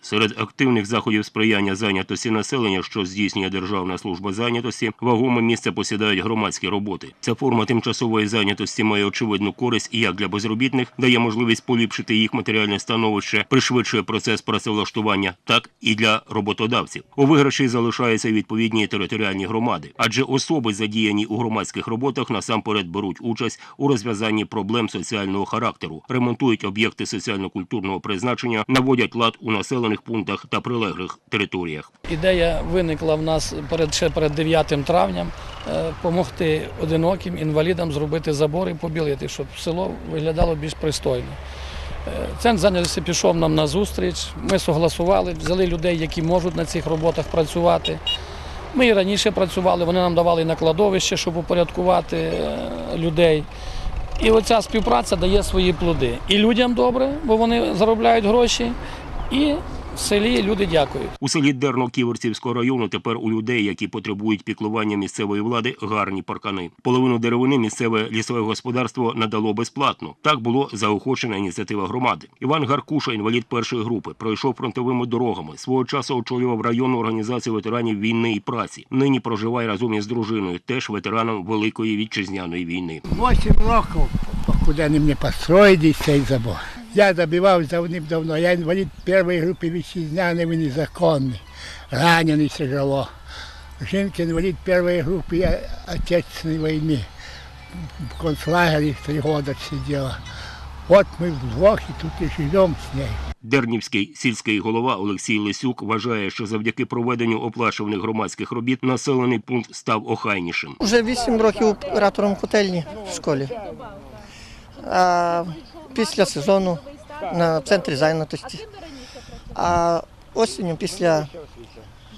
Серед активних заходів сприяння зайнятості населення, що здійснює Державна служба зайнятості, вагоме місце посідають громадські роботи. Ця форма тимчасової зайнятості має очевидну користь і як для безробітних, дає можливість поліпшити їх матеріальне становище, пришвидшує процес працевлаштування, так і для роботодавців. У виграші залишаються відповідні територіальні громади, адже особи, задіяні у громадських роботах, насамперед беруть участь у розв'язанні проблем соціального характеру, ремонтують об'єкти соціально-культурного призначення, наводять лад у населених пунктах та прилеглих територіях. Ідея виникла в нас перед ще перед 9 травням допомогти одиноким інвалідам зробити забори, побілити, щоб село виглядало більш пристойно. Е, Центр зайнятості пішов нам на зустріч. Ми согласували, взяли людей, які можуть на цих роботах працювати. Ми і раніше працювали, вони нам давали на кладовище, щоб упорядкувати е, людей. І оця співпраця дає свої плоди. І людям добре, бо вони заробляють гроші, і в селі люди дякують. У селі Дерно Ківерцівського району тепер у людей, які потребують піклування місцевої влади, гарні паркани. Половину деревини місцеве лісове господарство надало безплатно. Так було заохочена ініціатива громади. Іван Гаркуша, інвалід першої групи, пройшов фронтовими дорогами. Свого часу очолював районну організацію ветеранів війни і праці. Нині проживає разом із дружиною, теж ветераном Великої вітчизняної війни. Восемь років, покуди вони мені построїли цей забор. Я добивав давним-давно. Я інвалід першої групи вітчизняний, він незаконний, ранений тяжело. Жінка інвалід першої групи, я Отечественной війни. В концлагері три роки сиділа. От ми вдвох і тут і живемо з нею. Дернівський сільський голова Олексій Лисюк вважає, що завдяки проведенню оплачуваних громадських робіт населений пункт став охайнішим. Вже 8 років оператором котельні в школі. А після сезону на центрі зайнятості. А осінню після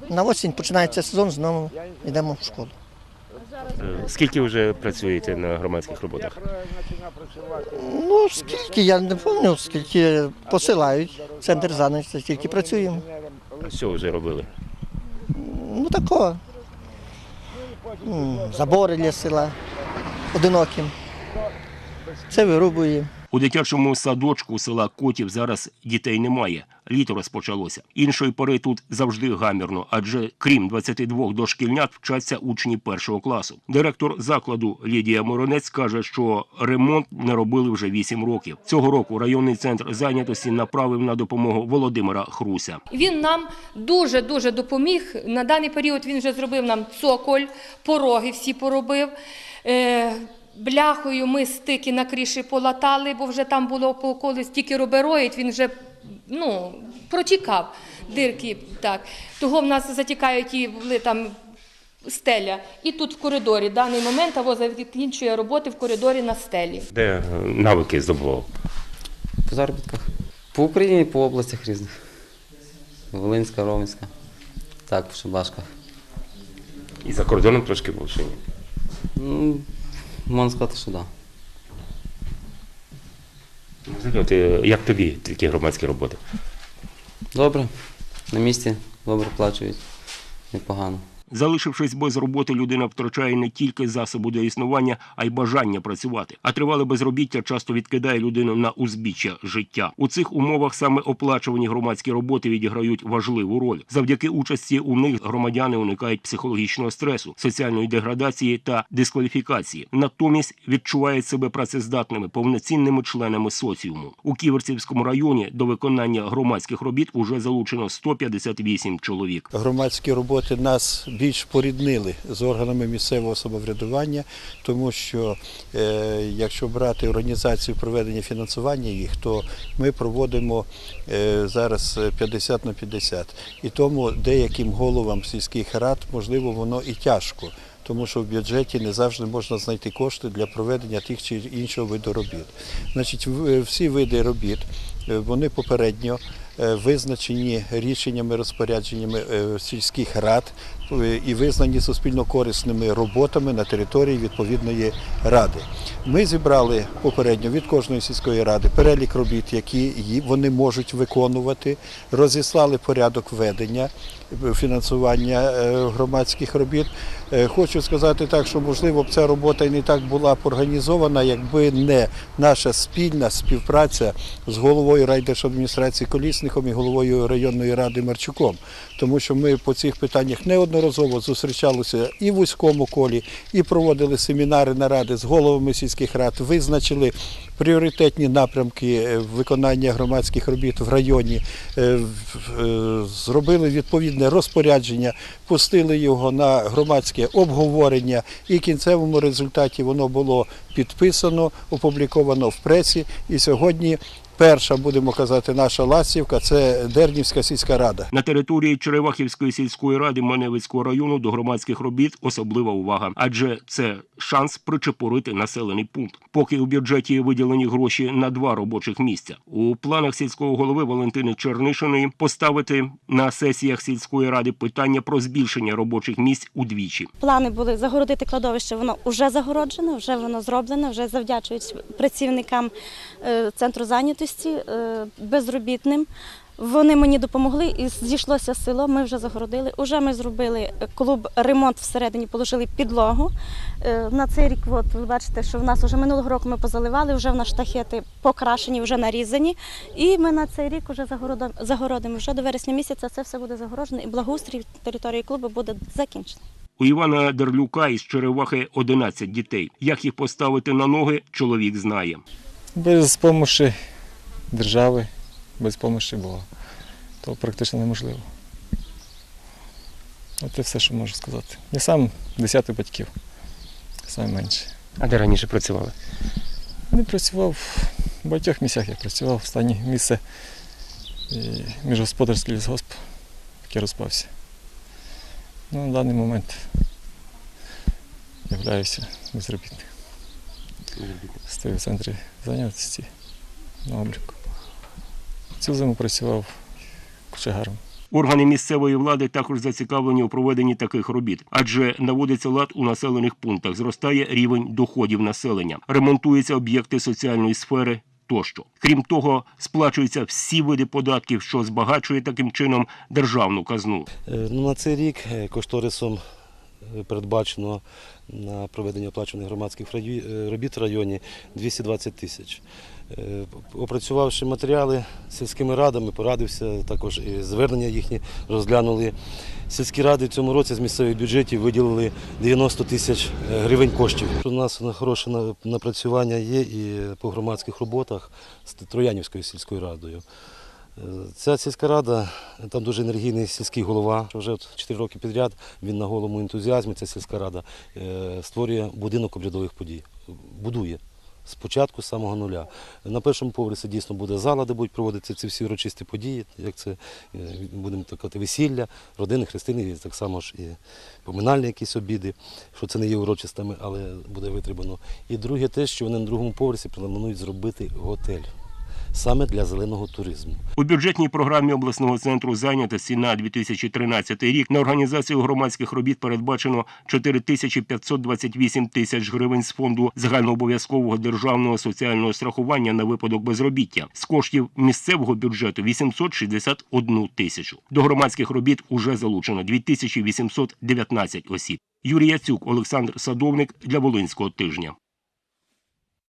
на осінь починається сезон, знову йдемо в школу. Скільки вже працюєте на громадських роботах? Ну, скільки, я не пам'ятаю, скільки посилають в центр зайнятості, стільки працюємо. Що вже робили? Ну такого. Забори для села, одиноким. Це вирубуємо. У дитячому садочку села Котів зараз дітей немає. Літо розпочалося. Іншої пори тут завжди гамірно, адже крім 22 дошкільнят вчаться учні першого класу. Директор закладу Лідія Моронець каже, що ремонт не робили вже 8 років. Цього року районний центр зайнятості направив на допомогу Володимира Хруся. Він нам дуже дуже допоміг. На даний період він вже зробив нам цоколь, пороги всі поробив. Бляхою ми стики на кріші полатали, бо вже там було по колись тільки робероїд, він вже ну, протікав дирки. Так. Того в нас затікають і були там стеля. І тут в коридорі даний момент або закінчує роботи в коридорі на стелі. Де е, навики здобував? По заробітках. По Україні, по областях різних. Волинська, Ромська. Так, в Шаблашках. І за кордоном трошки був чи ні? Можна сказати, що так. Як тобі такі громадські роботи? Добре. На місці добре плачують. Непогано. Залишившись без роботи, людина втрачає не тільки засоби для існування, а й бажання працювати. А тривале безробіття часто відкидає людину на узбіччя життя. У цих умовах саме оплачувані громадські роботи відіграють важливу роль. Завдяки участі у них громадяни уникають психологічного стресу, соціальної деградації та дискваліфікації. Натомість відчувають себе працездатними, повноцінними членами соціуму. У Ківерцівському районі до виконання громадських робіт уже залучено 158 чоловік. Громадські роботи нас більш поріднили з органами місцевого самоврядування, тому що е, якщо брати організацію проведення фінансування їх, то ми проводимо е, зараз 50 на 50. І тому деяким головам сільських рад можливо воно і тяжко. Тому що в бюджеті не завжди можна знайти кошти для проведення тих чи іншого виду робіт. Значить, всі види робіт е, вони попередньо е, визначені рішеннями, розпорядженнями е, сільських рад е, і визнані суспільно корисними роботами на території відповідної ради. Ми зібрали попередньо від кожної сільської ради перелік робіт, які вони можуть виконувати, розіслали порядок ведення е, фінансування е, громадських робіт. Е, Хочу сказати так, що можливо б ця робота і не так була б організована, якби не наша спільна співпраця з головою райдержадміністрації Колісник начальником і головою районної ради Марчуком, тому що ми по цих питаннях неодноразово зустрічалися і в вузькому колі, і проводили семінари, наради з головами сільських рад, визначили пріоритетні напрямки е, виконання громадських робіт в районі, е, е, зробили відповідне розпорядження, пустили його на громадське обговорення, і в кінцевому результаті воно було підписано, опубліковано в пресі. І сьогодні перша, будемо казати, наша ластівка це Дернівська сільська рада. На території Черевахівської сільської ради Маневицького району до громадських робіт особлива увага, адже це шанс причепурити населений пункт. Поки у бюджеті виділені гроші на два робочих місця. У планах сільського голови Валентини Чернишиної поставити на сесіях сільської ради питання про збільшення робочих місць удвічі. Плани були загородити кладовище, воно вже загороджене, вже воно зроблене, вже завдячують працівникам е, центру зайнятості е, безробітним. Вони мені допомогли і зійшлося село. Ми вже загородили. Уже ми зробили клуб ремонт всередині, положили підлогу. Е, На цей рік, от ви бачите, що в нас вже минулого року ми позаливали, вже в нас штахети покрашені, вже нарізані. І ми на цей рік вже загородимо. Вже до вересня місяця це все буде загороджено і благоустрій території клубу буде закінчений. У Івана Дерлюка із Черевахи 11 дітей. Як їх поставити на ноги, чоловік знає. Без допомоги держави, без допомоги Бога. То практично неможливо. От це все, що можу сказати. Я сам десятий батьків, найменше. А де раніше працювали? Не працював в багатьох місцях я працював. Останнє місце міжгосподарський лісгосп, який розпався. Ну, на даний момент являюся безробітним. Стою в центрі зайнятості на обліку. Цю зиму працював кочегаром. Органи місцевої влади також зацікавлені у проведенні таких робіт, адже наводиться лад у населених пунктах, зростає рівень доходів населення, ремонтуються об'єкти соціальної сфери. Тощо, крім того, сплачуються всі види податків, що збагачує таким чином державну казну. Е, Ну, на цей рік е, кошторисом передбачено на проведення оплачуваних громадських е, робіт в районі 220 тисяч. Е, Опрацювавши матеріали сільськими радами, порадився, також і звернення їхні розглянули. Сільські ради в цьому році з місцевих бюджетів виділили 90 тисяч е, гривень коштів. У нас хороше напрацювання є і по громадських роботах з Троянівською сільською радою. Ця сільська рада, там дуже енергійний сільський голова. Вже 4 роки підряд він на голому ентузіазмі, ця сільська рада, е, створює будинок обрядових подій. Будує. Спочатку з самого нуля. На першому поверсі дійсно буде зала, де будуть проводитися ці всі урочисті події, як це е, будемо так казати, весілля, родини, хрестини, так само ж і поминальні якісь обіди, що це не є урочистими, але буде витребано. І друге те, що вони на другому поверсі планують зробити готель саме для зеленого туризму. У бюджетній програмі обласного центру зайнятості на 2013 рік на організацію громадських робіт передбачено 4528 тисяч гривень з фонду загальнообов'язкового державного соціального страхування на випадок безробіття. З коштів місцевого бюджету 861 тисячу. До громадських робіт уже залучено 2819 осіб. Юрій Яцюк, Олександр Садовник для Волинського тижня.